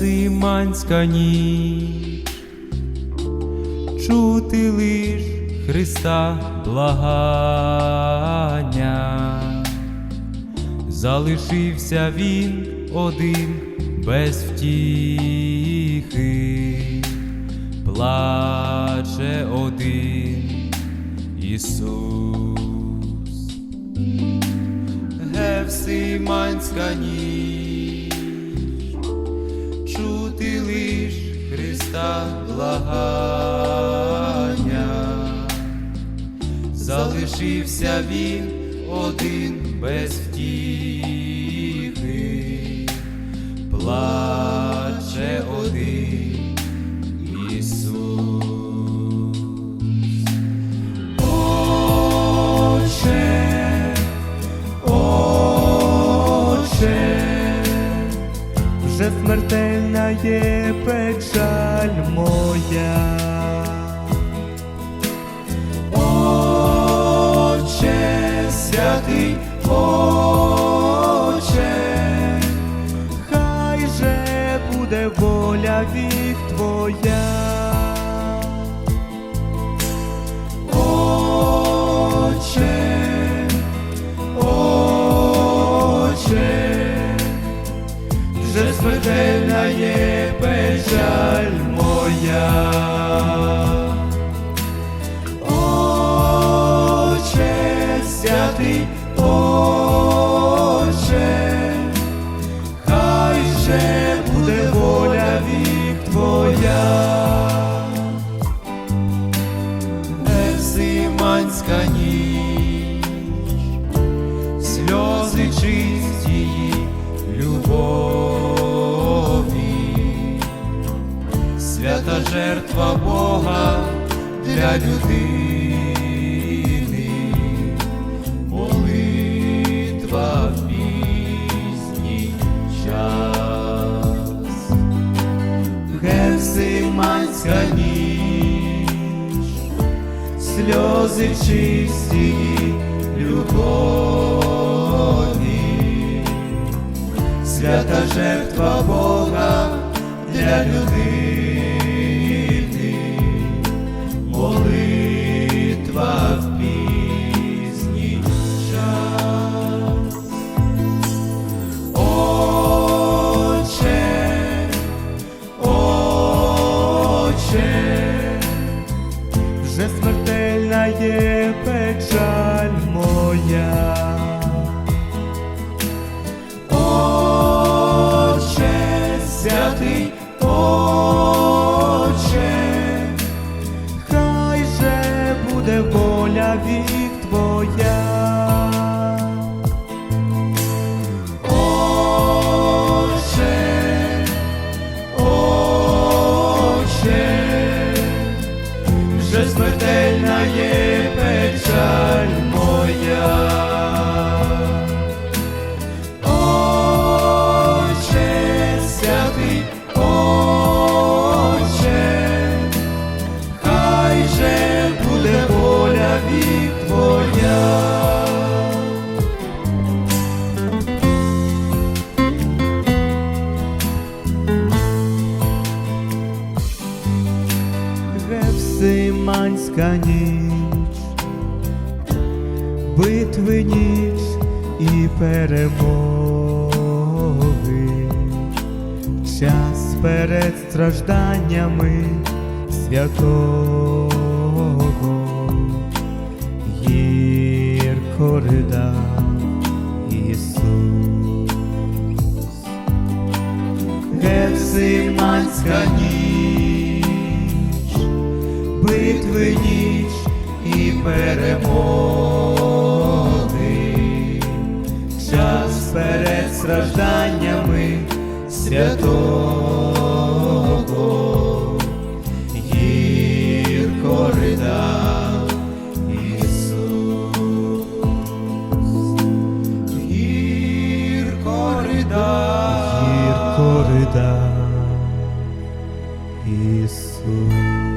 Гефсиманська ніч, чути лиш Христа благання, залишився він один без втіхи, плаче один Ісус. Гефсиманська ніч, чути лиш Христа благання, залишився він один без втіхи, плаче вже смертельна є печаль моя. Отче, святий Отче, смертельна є печаль моя. Отче, святий Отче, хай же буде воля вік твоя. Гефсиманська ніч, жертва Бога для людини, молитва в пізній час, Гефсиманська ніч, сльози чисті любові, свята жертва Бога для людини, печаль моя. Отче, святий Отче, Хай же буде воля вік твоя. Отче, смертельна є Гефсиманська ніч, битви ніч і перемоги, час перед стражданнями святого. Гірко ридав Ісус. Гефсиманська ніч, битви ніч і перемоги, час перед стражданнями святого, гірко ридав Ісус, гірко ридав. гірко ридав Ісус.